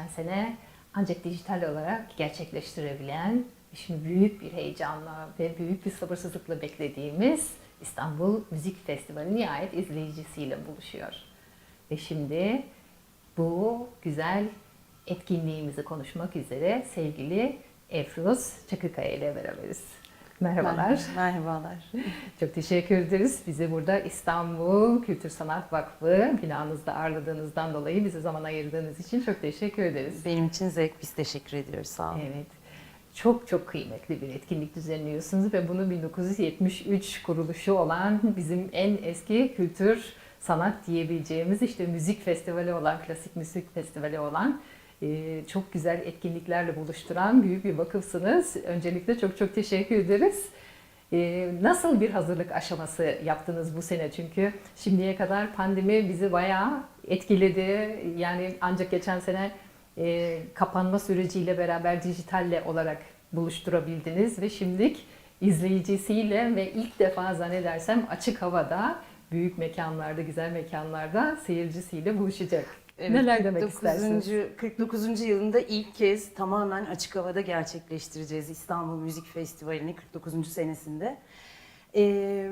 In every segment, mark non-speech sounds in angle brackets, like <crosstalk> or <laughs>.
geçen sene ancak dijital olarak gerçekleştirebilen, şimdi büyük bir heyecanla ve büyük bir sabırsızlıkla beklediğimiz İstanbul Müzik Festivali nihayet izleyicisiyle buluşuyor. Ve şimdi bu güzel etkinliğimizi konuşmak üzere sevgili Efruz Çakırkaya ile beraberiz. Merhabalar. Merhabalar. <laughs> Çok teşekkür ederiz. Bizi burada İstanbul Kültür Sanat Vakfı binanızda ağırladığınızdan dolayı bize zaman ayırdığınız için çok teşekkür ederiz. Benim için zevk. Biz teşekkür ediyoruz. Sağ olun. Evet. Çok çok kıymetli bir etkinlik düzenliyorsunuz ve bunu 1973 kuruluşu olan bizim en eski kültür sanat diyebileceğimiz işte müzik festivali olan, klasik müzik festivali olan çok güzel etkinliklerle buluşturan büyük bir vakıfsınız. Öncelikle çok çok teşekkür ederiz. E, Nasıl bir hazırlık aşaması yaptınız bu sene? Çünkü şimdiye kadar pandemi bizi bayağı etkiledi. Yani ancak geçen sene e, kapanma süreciyle beraber dijitalle olarak buluşturabildiniz ve şimdilik izleyicisiyle ve ilk defa zannedersem açık havada büyük mekanlarda, güzel mekanlarda seyircisiyle buluşacak. Neler demek 49. istersiniz? 49. yılında ilk kez tamamen açık havada gerçekleştireceğiz İstanbul Müzik Festivali'ni 49. senesinde. Ee,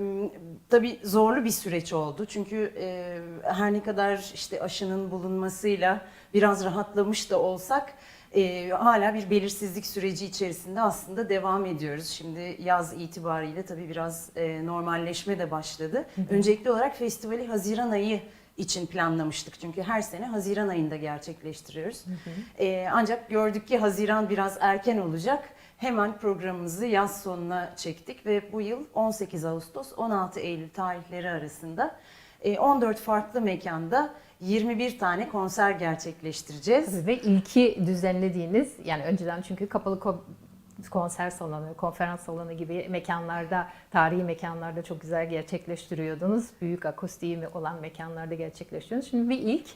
tabii zorlu bir süreç oldu çünkü e, her ne kadar işte aşının bulunmasıyla biraz rahatlamış da olsak e, hala bir belirsizlik süreci içerisinde aslında devam ediyoruz. Şimdi yaz itibariyle tabii biraz e, normalleşme de başladı. Öncelikli olarak festivali Haziran ayı için planlamıştık. Çünkü her sene Haziran ayında gerçekleştiriyoruz. Ee, ancak gördük ki Haziran biraz erken olacak. Hemen programımızı yaz sonuna çektik ve bu yıl 18 Ağustos 16 Eylül tarihleri arasında e, 14 farklı mekanda 21 tane konser gerçekleştireceğiz. Tabii Ve ilki düzenlediğiniz yani önceden çünkü kapalı konser salonu, konferans salonu gibi mekanlarda, tarihi mekanlarda çok güzel gerçekleştiriyordunuz. Büyük akustiği olan mekanlarda gerçekleştiriyorsunuz. Şimdi bir ilk,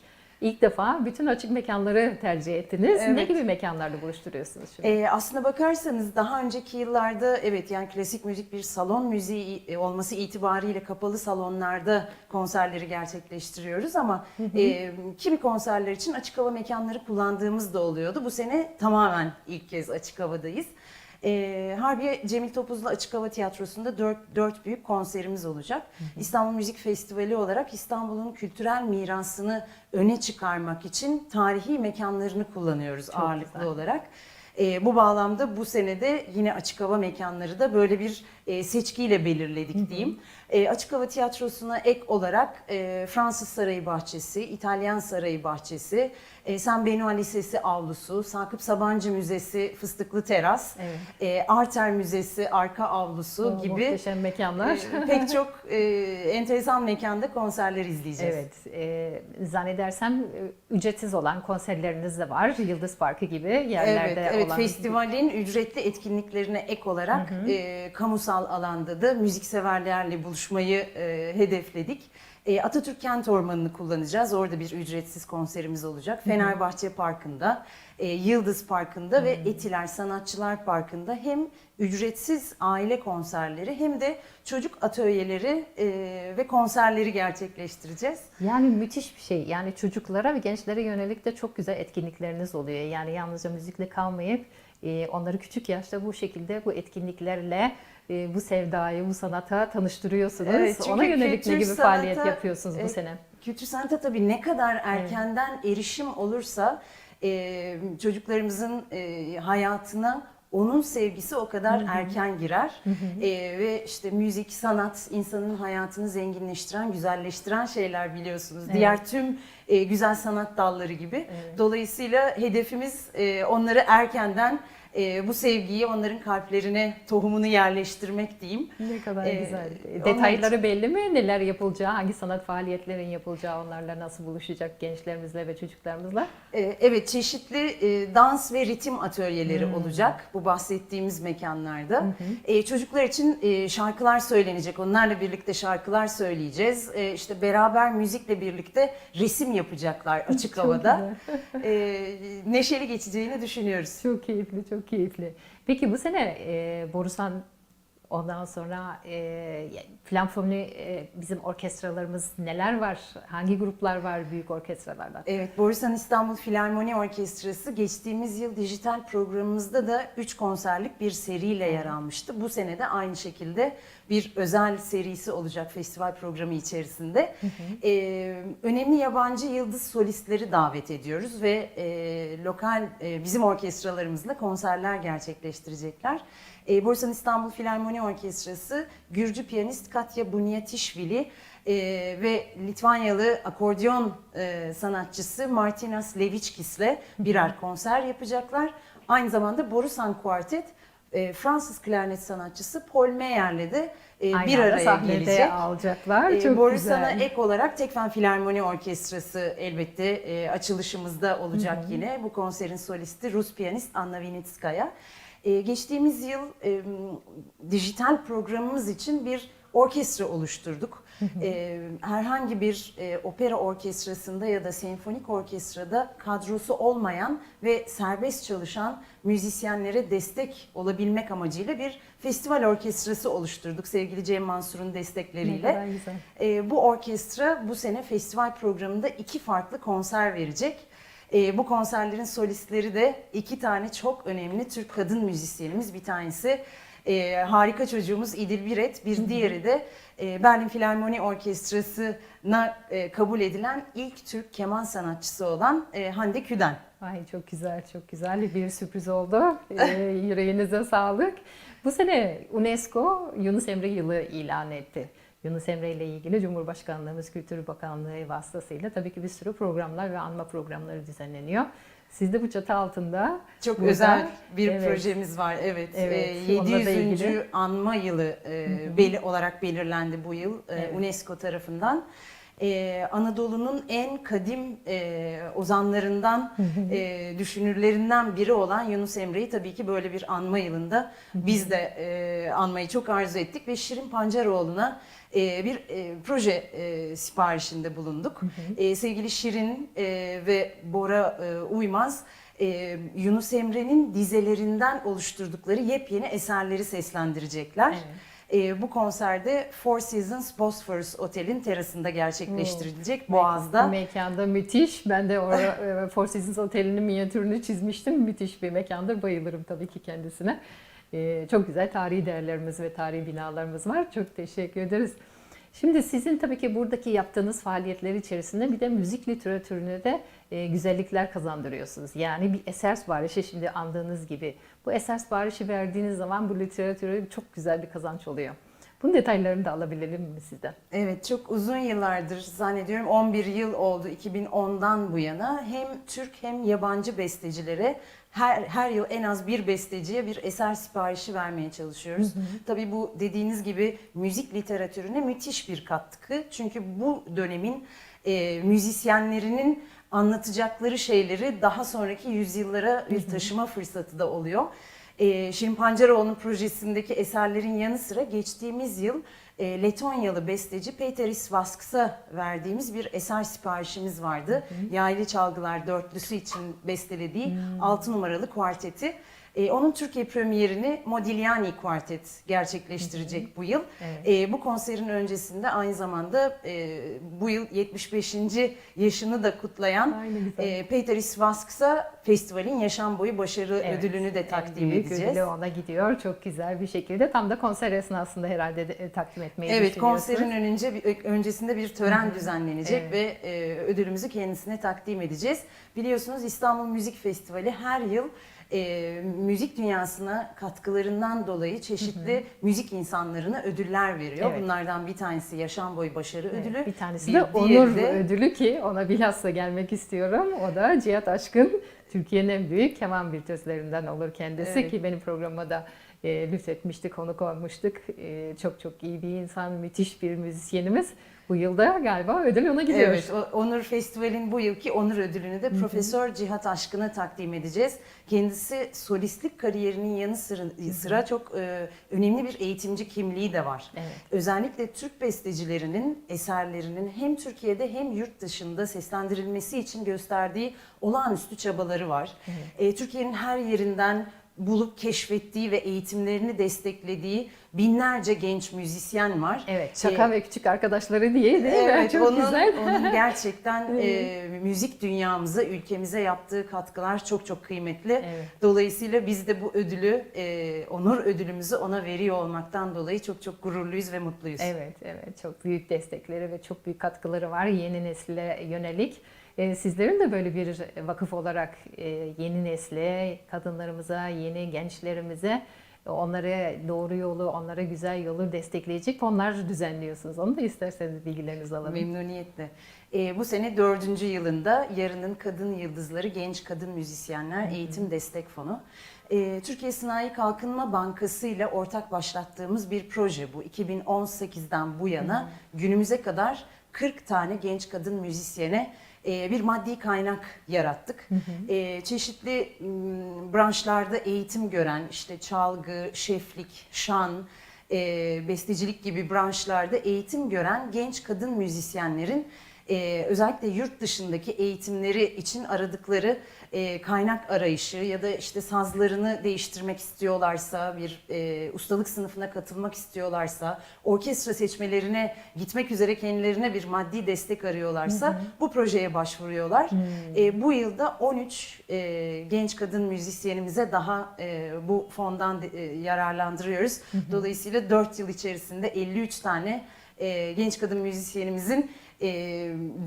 ilk defa bütün açık mekanları tercih ettiniz. Ne Evet. gibi mekanlarda buluşturuyorsunuz şimdi? Ee, aslına bakarsanız daha önceki yıllarda evet yani klasik müzik bir salon müziği e, olması itibariyle kapalı salonlarda konserleri gerçekleştiriyoruz ama e, kimi konserler için açık hava mekanları kullandığımız da oluyordu. Bu sene tamamen ilk kez açık havadayız. E, Harbiye Cemil Topuzlu Açık Hava Tiyatrosu'nda dört, dört büyük konserimiz olacak. İstanbul Müzik Festivali olarak İstanbul'un kültürel mirasını öne çıkarmak için tarihi mekanlarını kullanıyoruz Çok ağırlıklı güzel. olarak. E, bu bağlamda bu senede yine açık hava mekanları da böyle bir e, seçkiyle belirledik diyeyim. E, açık hava tiyatrosuna ek olarak e, Fransız Sarayı Bahçesi, İtalyan Sarayı Bahçesi, e, San Benoît Lisesi avlusu, Sakıp Sabancı Müzesi Fıstıklı Teras, Evet. e, Arter Müzesi arka avlusu O gibi Muhteşem mekanlar. e, pek çok e, enteresan mekanda konserler izleyeceğiz. Evet, e, zannedersem e, ücretsiz olan konserleriniz de var. Yıldız Parkı gibi yerlerde Evet, evet olan. festivalin ücretli etkinliklerine ek olarak e, kamusal alanda da müzikseverlerle buluşmayı e, hedefledik. E, Atatürk Kent Ormanı'nı kullanacağız. Orada bir ücretsiz konserimiz olacak. Fenerbahçe Parkı'nda, e, Yıldız Parkı'nda ve Etiler Sanatçılar Parkı'nda hem ücretsiz aile konserleri hem de çocuk atölyeleri e, ve konserleri gerçekleştireceğiz. Yani müthiş bir şey. Yani çocuklara ve gençlere yönelik de çok güzel etkinlikleriniz oluyor. Yani yalnızca müzikle kalmayıp e, onları küçük yaşta bu şekilde bu etkinliklerle bu sevdayı, bu sanata tanıştırıyorsunuz. Evet, çünkü Ona yönelik ne gibi faaliyet sanata- yapıyorsunuz bu Evet. sene? Kültür sanata tabii ne kadar erkenden erişim olursa e, çocuklarımızın e, hayatına onun sevgisi o kadar erken girer E, ve işte müzik, sanat insanın hayatını zenginleştiren, güzelleştiren şeyler biliyorsunuz. Evet. Diğer tüm e, güzel sanat dalları gibi. Evet. Dolayısıyla hedefimiz e, onları erkenden e, bu sevgiyi onların kalplerine tohumunu yerleştirmek diyeyim. Ne kadar Ee, güzel. onun Detayları belli mi? Neler yapılacağı, hangi sanat faaliyetlerin yapılacağı, onlarla nasıl buluşacak gençlerimizle ve çocuklarımızla? Ee, Evet, çeşitli e, dans ve ritim atölyeleri Hmm. olacak bu bahsettiğimiz mekanlarda. E, Çocuklar için e, şarkılar söylenecek, onlarla birlikte şarkılar söyleyeceğiz. E, İşte beraber müzikle birlikte resim yapacaklar <laughs> açık havada. E, Neşeli geçeceğini düşünüyoruz. Çok keyifli, çok keyifli. Peki bu sene e, Borusan Ondan sonra e, Flamfoni e, bizim orkestralarımız neler var? Hangi gruplar var büyük orkestralardan? Evet, Borusan İstanbul Filarmoni Orkestrası geçtiğimiz yıl dijital programımızda da 3 konserlik bir seriyle yer almıştı. Bu sene de aynı şekilde bir özel serisi olacak festival programı içerisinde. Ee, önemli yabancı yıldız solistleri davet ediyoruz ve e, lokal e, bizim orkestralarımızla konserler gerçekleştirecekler. E, Borusan İstanbul Filarmoni Orkestrası Gürcü piyanist Katya Bunyatishvili e, ve Litvanyalı akordeon e, sanatçısı Martinas Levičkis'le birer konser yapacaklar. Aynı zamanda Borusan Kuartet e, Fransız klarnet sanatçısı Paul Meyer'le de e, Aynı bir araya gelecek. alacaklar. E, Çok Borusan'a güzel. ek olarak Tekfen Filarmoni Orkestrası elbette e, açılışımızda olacak yine. Bu konserin solisti Rus piyanist Anna Vinitskaya. E, geçtiğimiz yıl e, dijital programımız için bir orkestra oluşturduk. E, herhangi bir e, opera orkestrasında ya da senfonik orkestrada kadrosu olmayan ve serbest çalışan müzisyenlere destek olabilmek amacıyla bir festival orkestrası oluşturduk sevgili Cem Mansur'un destekleriyle. E, bu orkestra bu sene festival programında iki farklı konser verecek. E, bu konserlerin solistleri de iki tane çok önemli Türk kadın müzisyenimiz. Bir tanesi e, harika çocuğumuz İdil Biret, bir diğeri de e, Berlin Filarmoni Orkestrası'na e, kabul edilen ilk Türk keman sanatçısı olan e, Hande Küden. Ay çok güzel, çok güzel bir sürpriz oldu. Ee, <laughs> yüreğinize sağlık. Bu sene UNESCO Yunus Emre yılı ilan etti. Yunus Emre ile ilgili Cumhurbaşkanlığımız Kültür Bakanlığı vasıtasıyla tabii ki bir sürü programlar ve anma programları düzenleniyor. Siz de bu çatı altında Çok burada- özel bir Evet. projemiz var. Evet. Evet, Ee, onunla da 700. ilgili. anma yılı e, beli olarak belirlendi bu yıl e, Evet. UNESCO tarafından. Ee, Anadolu'nun en kadim e, ozanlarından, e, düşünürlerinden biri olan Yunus Emre'yi tabii ki böyle bir anma yılında biz de e, anmayı çok arzu ettik ve Şirin Pancaroğlu'na e, bir e, proje e, siparişinde bulunduk. E, sevgili Şirin e, ve Bora e, Uymaz e, Yunus Emre'nin dizelerinden oluşturdukları yepyeni eserleri seslendirecekler. Evet. E, bu konserde Four Seasons Bosphorus Otel'in terasında gerçekleştirilecek Boğaz'da. Mekanda müthiş. Ben de orada <laughs> e, Four Seasons Oteli'nin minyatürünü çizmiştim. Müthiş bir mekandır. Bayılırım tabii ki kendisine. Ee, Çok güzel tarihi değerlerimiz ve tarihi binalarımız var. Çok teşekkür ederiz. Şimdi sizin tabii ki buradaki yaptığınız faaliyetler içerisinde bir de müzik literatürüne de e, güzellikler kazandırıyorsunuz. Yani bir eser siparişi şimdi andığınız gibi bu eser siparişi verdiğiniz zaman bu literatüre çok güzel bir kazanç oluyor. Bunun detaylarını da alabilelim mi sizden? Evet çok uzun yıllardır zannediyorum 11 yıl oldu 2010'dan bu yana hem Türk hem yabancı bestecilere her, her yıl en az bir besteciye bir eser siparişi vermeye çalışıyoruz. Tabii bu dediğiniz gibi müzik literatürüne müthiş bir katkı. Çünkü bu dönemin e, müzisyenlerinin anlatacakları şeyleri daha sonraki yüzyıllara bir taşıma fırsatı da oluyor. E, Şirin Pancaroğlu'nun projesindeki eserlerin yanı sıra geçtiğimiz yıl e, Letonyalı besteci Peteris Vasks'a verdiğimiz bir eser siparişimiz vardı. Yaylı Çalgılar Dörtlüsü için bestelediği 6 numaralı kuarteti. E, onun Türkiye premierini Modigliani Kuartet gerçekleştirecek bu yıl. Evet. E, bu konserin öncesinde aynı zamanda e, bu yıl 75. yaşını da kutlayan e, Peteris Vasks'a festivalin yaşam boyu başarı Evet, ödülünü de en takdim büyük edeceğiz. ödülü ona gidiyor çok güzel bir şekilde. Tam da konser esnasında herhalde de, e, takdim etmeyi Evet konserin bir- öncesinde bir tören düzenlenecek Evet. ve e, ödülümüzü kendisine takdim edeceğiz. Biliyorsunuz İstanbul Müzik Festivali her yıl e, müzik dünyasına katkılarından dolayı çeşitli müzik insanlarına ödüller veriyor. Evet. Bunlardan bir tanesi Yaşam Boyu Başarı Evet, Ödülü. Bir tanesi bir de onur de- ödülü ki ona bilhassa gelmek istiyorum. O da Cihat Aşkın. Türkiye'nin en büyük keman virtüözlerinden olur kendisi Evet. ki benim programa da e, lütfetmiştik, konuk olmuştuk. E, çok çok iyi bir insan, müthiş bir müzisyenimiz. Bu yılda galiba ödül ona gidiyor. Evet, Onur Festival'in bu yılki onur ödülünü de Profesör Cihat Aşkın'a takdim edeceğiz. Kendisi solistlik kariyerinin yanı sıra, sıra çok e, önemli bir eğitimci kimliği de var. Evet. Özellikle Türk bestecilerinin eserlerinin hem Türkiye'de hem yurt dışında seslendirilmesi için gösterdiği olağanüstü çabaları var. E, Türkiye'nin her yerinden bulup keşfettiği ve eğitimlerini desteklediği binlerce genç müzisyen var. Evet, Çaka Ee, ve küçük arkadaşları diye değil mi? Evet, Çok onun, güzel. onun gerçekten <laughs> e, müzik dünyamıza, ülkemize yaptığı katkılar çok çok kıymetli. Evet. Dolayısıyla biz de bu ödülü, e, onur ödülümüzü ona veriyor olmaktan dolayı çok çok gururluyuz ve mutluyuz. Evet, evet. Çok büyük destekleri ve çok büyük katkıları var yeni nesile yönelik. Ee, Sizlerin de böyle bir vakıf olarak e, yeni nesle, kadınlarımıza, yeni gençlerimize onları doğru yolu, onlara güzel yolu destekleyecek fonlar düzenliyorsunuz. Onu da isterseniz bilgilerinizi alalım. Memnuniyetle. Ee, bu sene dördüncü yılında Yarının Kadın Yıldızları Genç Kadın Müzisyenler Eğitim Destek Fonu. Ee, Türkiye Sanayi Kalkınma Bankası ile ortak başlattığımız bir proje bu. 2018'den bu yana günümüze kadar 40 tane genç kadın müzisyene e, bir maddi kaynak yarattık. E, çeşitli m, branşlarda eğitim gören işte çalgı, şeflik, şan, e, bestecilik gibi branşlarda eğitim gören genç kadın müzisyenlerin e, özellikle yurt dışındaki eğitimleri için aradıkları e, kaynak arayışı ya da işte sazlarını değiştirmek istiyorlarsa, bir e, ustalık sınıfına katılmak istiyorlarsa, orkestra seçmelerine gitmek üzere kendilerine bir maddi destek arıyorlarsa bu projeye başvuruyorlar. E, bu yılda 13 e, genç kadın müzisyenimize daha e, bu fondan de- e, yararlandırıyoruz. Dolayısıyla 4 yıl içerisinde 53 tane e, genç kadın müzisyenimizin e,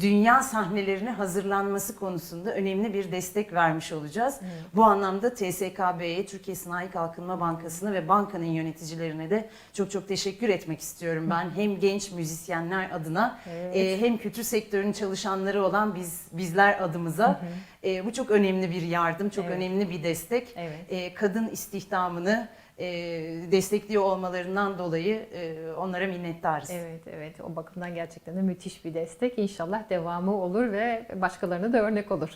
dünya sahnelerine hazırlanması konusunda önemli bir destek vermiş olacağız. Bu anlamda TSKB'ye, Türkiye Sanayi Kalkınma Bankası'na ve bankanın yöneticilerine de çok çok teşekkür etmek istiyorum ben. Hem genç müzisyenler adına Evet. e, hem kültür sektörünün çalışanları olan biz bizler adımıza e, bu çok önemli bir yardım, çok Evet. önemli bir destek. Evet. E, kadın istihdamını e, destekliyor olmalarından dolayı e, onlara minnettarız. Evet, evet. O bakımdan gerçekten de müthiş bir destek. İnşallah devamı olur ve başkalarına da örnek olur.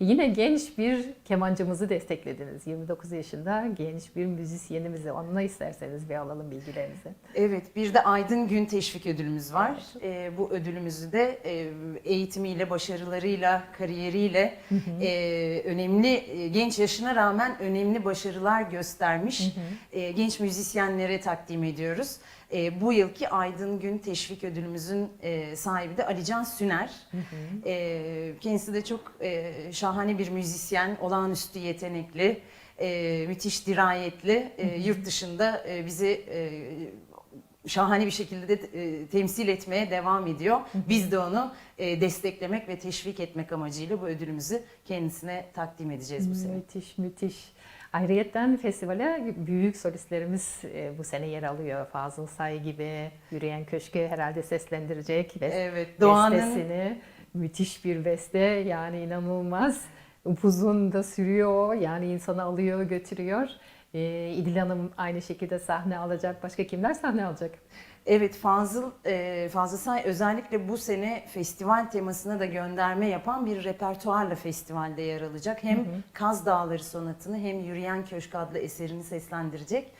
Yine genç bir kemancımızı desteklediniz. 29 yaşında genç bir müzisyenimizi. Onunla isterseniz bir alalım bilgilerinizi. Evet, bir de Aydın Gün Teşvik Ödülümüz var. Ee, bu ödülümüzü de e, eğitimiyle, başarılarıyla, kariyeriyle e, önemli, e, genç yaşına rağmen önemli başarılar göstermiş e, genç müzisyenlere takdim ediyoruz. E, bu yılki Aydın Gün Teşvik Ödülümüzün e, sahibi de Alican Süner. E, kendisi de çok e, şahane bir müzisyen, olağanüstü yetenekli, e, müthiş dirayetli. E, yurt dışında e, bizi e, şahane bir şekilde de e, temsil etmeye devam ediyor. Biz de onu e, desteklemek ve teşvik etmek amacıyla bu ödülümüzü kendisine takdim edeceğiz bu sene. Müthiş, müthiş. Ayrıyetten festivale büyük solistlerimiz e, bu sene yer alıyor. Fazıl Say gibi, Yürüyen Köşkü herhalde seslendirecek. Ve Evet, Doğan'ın bestesini. Müthiş bir beste yani inanılmaz. Upuzun da sürüyor yani insanı alıyor götürüyor. Ee, İdil Hanım aynı şekilde sahne alacak. Başka kimler sahne alacak? Evet Fazıl, e, Fazıl Say özellikle bu sene festival temasına da gönderme yapan bir repertuarla festivalde yer alacak. Hem Kaz Dağları sonatını hem Yürüyen Köşk adlı eserini seslendirecek.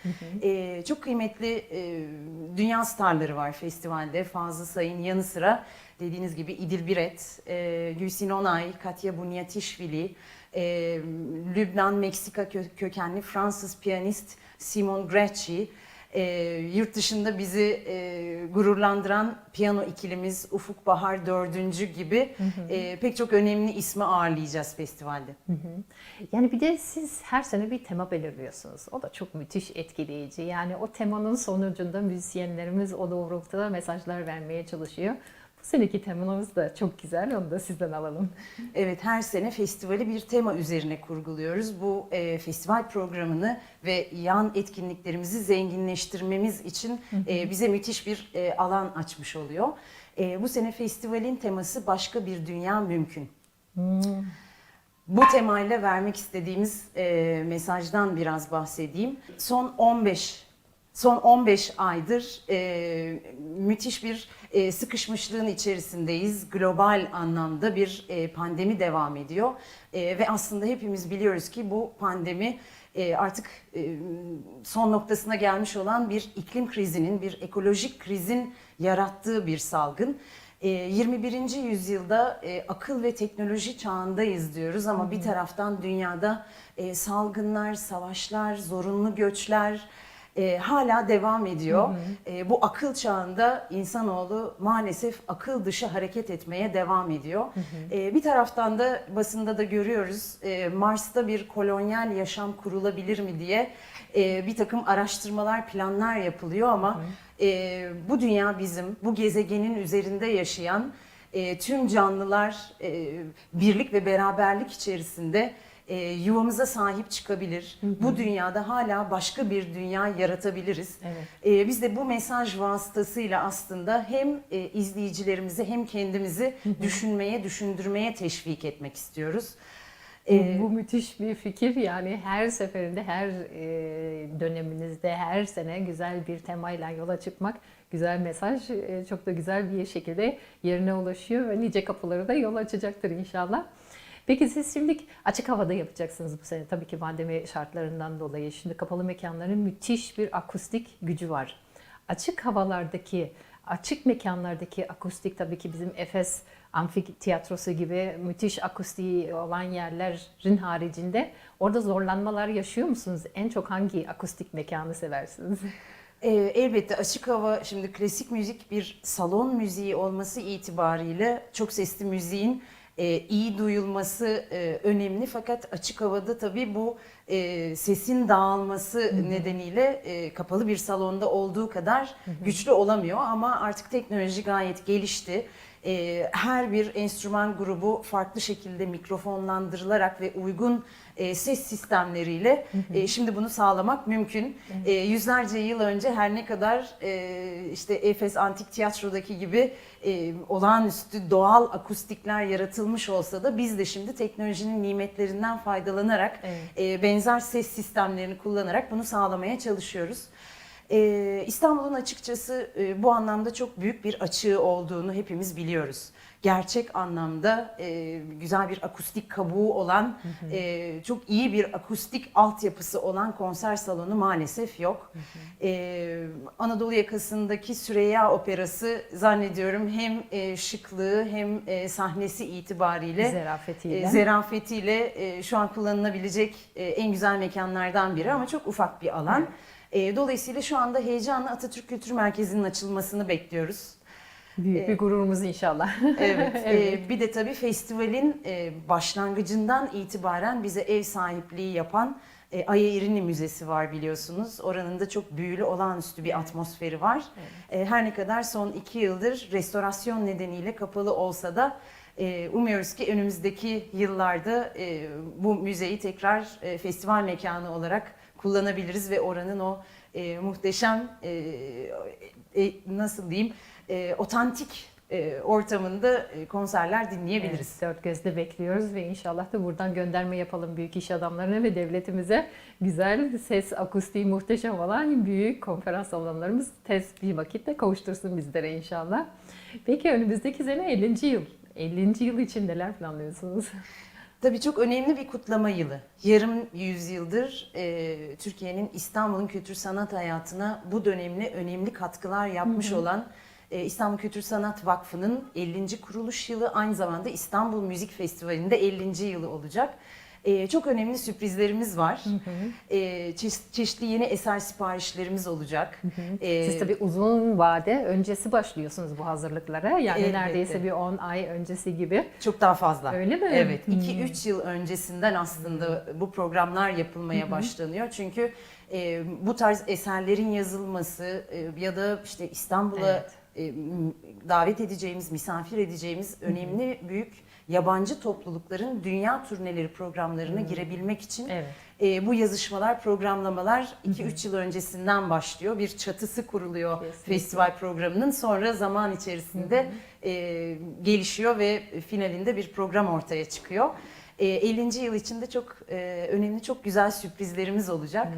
E, çok kıymetli e, dünya starları var festivalde. Fazıl Say'ın yanı sıra dediğiniz gibi İdil Biret, e, Gülsin Onay, Katya Bunyatişvili, e, Lübnan, Meksika kö- kökenli Fransız piyanist Simon Grecci, e, yurt dışında bizi e, gururlandıran piyano ikilimiz Ufuk Bahar Dördüncü gibi e, pek çok önemli ismi ağırlayacağız festivalde. Yani bir de siz her sene bir tema belirliyorsunuz. O da çok müthiş etkileyici. Yani o temanın sonucunda müzisyenlerimiz o doğrultuda mesajlar vermeye çalışıyor. Seneki temanız da çok güzel. Onu da sizden alalım. Evet her sene festivali bir tema üzerine kurguluyoruz. Bu e, festival programını ve yan etkinliklerimizi zenginleştirmemiz için e, bize müthiş bir e, alan açmış oluyor. E, bu sene festivalin teması başka bir dünya mümkün. Bu temayla vermek istediğimiz e, mesajdan biraz bahsedeyim. Son 15 son 15 aydır e, müthiş bir e, sıkışmışlığın içerisindeyiz. Global anlamda bir e, pandemi devam ediyor E, ve aslında hepimiz biliyoruz ki bu pandemi e, artık e, son noktasına gelmiş olan bir iklim krizinin, bir ekolojik krizin yarattığı bir salgın. E, 21. yüzyılda e, akıl ve teknoloji çağındayız diyoruz ama bir taraftan dünyada e, salgınlar, savaşlar, zorunlu göçler, e, hala devam ediyor. E, bu akıl çağında insanoğlu maalesef akıl dışı hareket etmeye devam ediyor. E, bir taraftan da basında da görüyoruz e, Mars'ta bir kolonyal yaşam kurulabilir mi diye e, bir takım araştırmalar, planlar yapılıyor ama e, bu dünya bizim, bu gezegenin üzerinde yaşayan e, tüm canlılar e, birlik ve beraberlik içerisinde e, yuvamıza sahip çıkabilir. Bu dünyada hala başka bir dünya yaratabiliriz. Evet. E, biz de bu mesaj vasıtasıyla aslında hem e, izleyicilerimizi hem kendimizi düşünmeye, düşündürmeye teşvik etmek istiyoruz. E, Bu, bu müthiş bir fikir yani her seferinde, her e, döneminizde, her sene güzel bir temayla yola çıkmak, güzel mesaj e, çok da güzel bir şekilde yerine ulaşıyor ve nice kapıları da yol açacaktır inşallah. Peki siz şimdi açık havada yapacaksınız bu sene tabii ki pandemi şartlarından dolayı. Şimdi kapalı mekanların müthiş bir akustik gücü var. Açık havalardaki, açık mekanlardaki akustik tabii ki bizim Efes Amfiteyatrosu gibi müthiş akustiği olan yerlerin haricinde orada zorlanmalar yaşıyor musunuz? En çok hangi akustik mekanı seversiniz? E, elbette açık hava şimdi klasik müzik bir salon müziği olması itibariyle çok sesli müziğin e, iyi duyulması e, önemli. Fakat açık havada tabii bu e, sesin dağılması nedeniyle e, kapalı bir salonda olduğu kadar güçlü olamıyor. Ama artık teknoloji gayet gelişti. E, her bir enstrüman grubu farklı şekilde mikrofonlandırılarak ve uygun e, ses sistemleriyle e, şimdi bunu sağlamak mümkün. E, yüzlerce yıl önce her ne kadar e, işte Efes Antik Tiyatro'daki gibi e, olağanüstü doğal akustikler yaratılmış olsa da biz de şimdi teknolojinin nimetlerinden faydalanarak Evet. e, benzer ses sistemlerini kullanarak bunu sağlamaya çalışıyoruz. Ee, İstanbul'un açıkçası e, bu anlamda çok büyük bir açığı olduğunu hepimiz biliyoruz. Gerçek anlamda e, güzel bir akustik kabuğu olan, e, çok iyi bir akustik altyapısı olan konser salonu maalesef yok. E, Anadolu yakasındaki Süreyya Operası zannediyorum hem e, şıklığı hem e, sahnesi itibariyle Zerafetiyle. e, zerafetiyle e, şu an kullanılabilecek e, en güzel mekanlardan biri ama çok ufak bir alan. E, dolayısıyla şu anda heyecanla Atatürk Kültür Merkezi'nin açılmasını bekliyoruz. Büyük bir gururumuz inşallah. <laughs> Evet. Evet. bir de tabii festivalin e, başlangıcından itibaren bize ev sahipliği yapan e, Aya İrini Müzesi var biliyorsunuz. Oranın da çok büyülü, olağanüstü bir atmosferi var. E, her ne kadar son iki yıldır restorasyon nedeniyle kapalı olsa da umuyoruz ki önümüzdeki yıllarda bu müzeyi tekrar festival mekanı olarak kullanabiliriz ve oranın o muhteşem nasıl diyeyim e, otantik e, ortamında e, konserler dinleyebiliriz. Evet, dört gözle bekliyoruz ve inşallah da buradan gönderme yapalım büyük iş adamlarına ve devletimize güzel ses akustiği muhteşem olan büyük konferans salonlarımız tez bir vakitte kavuştursun bizlere inşallah. Peki önümüzdeki sene 50. yıl. 50. yıl için neler planlıyorsunuz? Tabii çok önemli bir kutlama yılı. Yarım yüzyıldır e, Türkiye'nin İstanbul'un kültür sanat hayatına bu dönemli önemli katkılar yapmış olan e, İstanbul Kültür Sanat Vakfı'nın 50. kuruluş yılı aynı zamanda İstanbul Müzik Festivali'nde 50. yılı olacak. E, çok önemli sürprizlerimiz var. E, çeşit- çeşitli yeni eser siparişlerimiz olacak. E, Siz tabii uzun vade öncesi başlıyorsunuz bu hazırlıklara. Yani Elbette. neredeyse bir 10 ay öncesi gibi. Çok daha fazla. Öyle mi? Evet. Hmm. 2-3 yıl öncesinden aslında bu programlar yapılmaya başlanıyor. Çünkü e, bu tarz eserlerin yazılması e, ya da işte İstanbul'a Evet. E, davet edeceğimiz, misafir edeceğimiz önemli büyük yabancı toplulukların dünya turneleri programlarına girebilmek için Evet. e, bu yazışmalar, programlamalar 2-3 yıl öncesinden başlıyor. Bir çatısı kuruluyor Kesinlikle. festival programının. Sonra zaman içerisinde e, gelişiyor ve finalinde bir program ortaya çıkıyor. E, 50. yıl içinde çok e, önemli, çok güzel sürprizlerimiz olacak.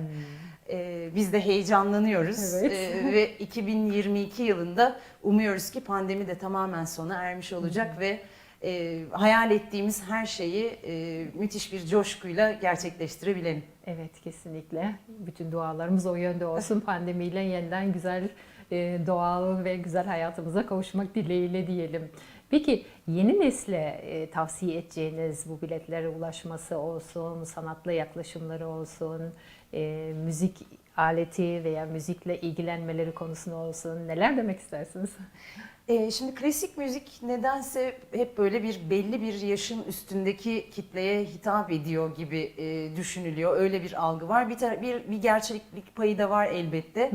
E, biz de heyecanlanıyoruz Evet. E, ve 2022 yılında umuyoruz ki pandemi de tamamen sona ermiş olacak ve e, hayal ettiğimiz her şeyi e, müthiş bir coşkuyla gerçekleştirebilelim. Evet kesinlikle. Bütün dualarımız o yönde olsun. <laughs> Pandemiyle yeniden güzel e, doğal ve güzel hayatımıza kavuşmak dileğiyle diyelim. Peki yeni nesle e, tavsiye edeceğiniz bu biletlere ulaşması olsun, sanatla yaklaşımları olsun, e, müzik aleti veya müzikle ilgilenmeleri konusunda olsun neler demek istersiniz? Ee, şimdi klasik müzik nedense hep böyle bir belli bir yaşın üstündeki kitleye hitap ediyor gibi e, düşünülüyor. Öyle bir algı var. Bir, bir bir gerçeklik payı da var elbette.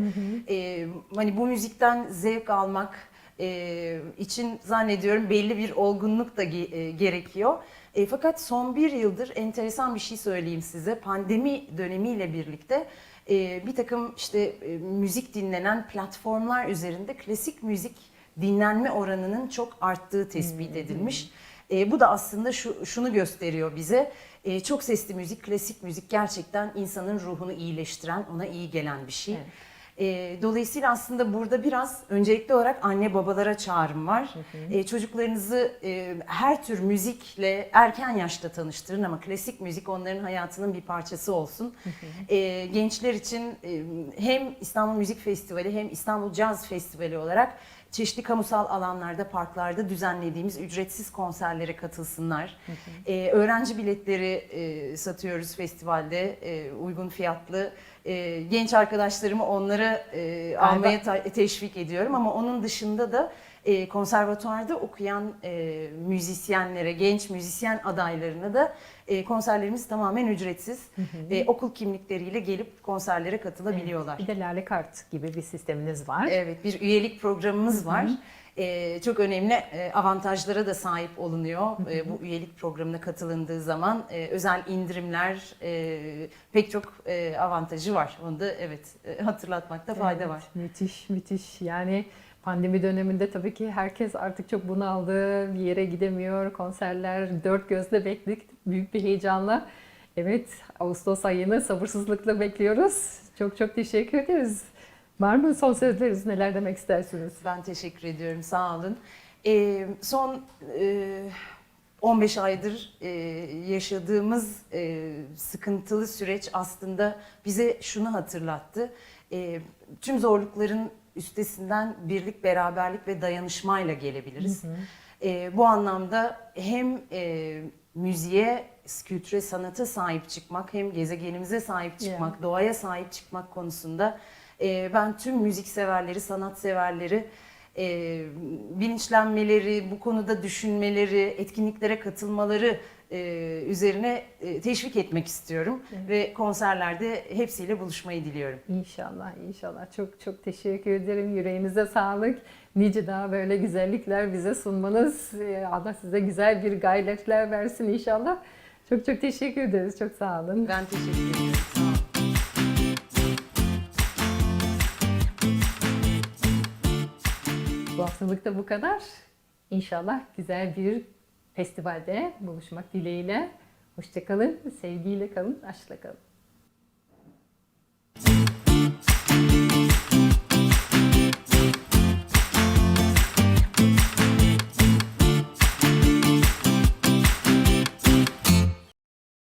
Ee, hani bu müzikten zevk almak e, için zannediyorum belli bir olgunluk da ge- e, gerekiyor. E, fakat son bir yıldır enteresan bir şey söyleyeyim size. Pandemi dönemiyle birlikte e, bir takım işte e, müzik dinlenen platformlar üzerinde klasik müzik dinlenme oranının çok arttığı tespit edilmiş. E, bu da aslında şu, şunu gösteriyor bize. E, çok sesli müzik, klasik müzik gerçekten insanın ruhunu iyileştiren, ona iyi gelen bir şey. Evet. E, dolayısıyla aslında burada biraz öncelikli olarak anne babalara çağrım var. E, çocuklarınızı e, her tür müzikle erken yaşta tanıştırın ama klasik müzik onların hayatının bir parçası olsun. E, gençler için e, hem İstanbul Müzik Festivali hem İstanbul Caz Festivali olarak çeşitli kamusal alanlarda, parklarda düzenlediğimiz ücretsiz konserlere katılsınlar. E, öğrenci biletleri e, satıyoruz festivalde e, uygun fiyatlı. E, genç arkadaşlarımı onlara e, almaya teşvik ediyorum ama onun dışında da e, konservatuarda okuyan e, müzisyenlere, genç müzisyen adaylarına da e, konserlerimiz tamamen ücretsiz. E, okul kimlikleriyle gelip konserlere katılabiliyorlar. Bir de Lale Kart gibi bir sisteminiz var. Evet, bir üyelik programımız var. Ee, çok önemli e, avantajlara da sahip olunuyor. Ee, bu üyelik programına katılındığı zaman e, özel indirimler, e, pek çok e, avantajı var. Onu da evet e, hatırlatmakta fayda Evet, var. Müthiş, müthiş. Yani pandemi döneminde tabii ki herkes artık çok bunaldı. Bir yere gidemiyor. Konserler dört gözle bekledik. Büyük bir heyecanla. Evet, Ağustos ayını sabırsızlıkla bekliyoruz. Çok çok teşekkür ederiz. Var mı son sözleriniz? Neler demek istersiniz? Ben teşekkür ediyorum, sağ olun. Ee, son e, 15 aydır e, yaşadığımız e, sıkıntılı süreç aslında bize şunu hatırlattı. E, tüm zorlukların üstesinden birlik, beraberlik ve dayanışmayla gelebiliriz. E, bu anlamda hem e, müziğe, kültüre, sanata sahip çıkmak hem gezegenimize sahip çıkmak, doğaya sahip çıkmak konusunda e, ben tüm müzik severleri, sanat severleri e, bilinçlenmeleri, bu konuda düşünmeleri, etkinliklere katılmaları e, üzerine e, teşvik etmek istiyorum ve konserlerde hepsiyle buluşmayı diliyorum. İnşallah, inşallah. Çok çok teşekkür ederim. Yüreğinize sağlık. Nice daha böyle güzellikler bize sunmanız. Ee, Allah size güzel bir gayretler versin inşallah. Çok çok teşekkür ederiz. Çok sağ olun. Ben teşekkür ederim. Bu haftalık da bu kadar. İnşallah güzel bir festivalde buluşmak dileğiyle. Hoşçakalın, sevgiyle kalın, aşkla kalın.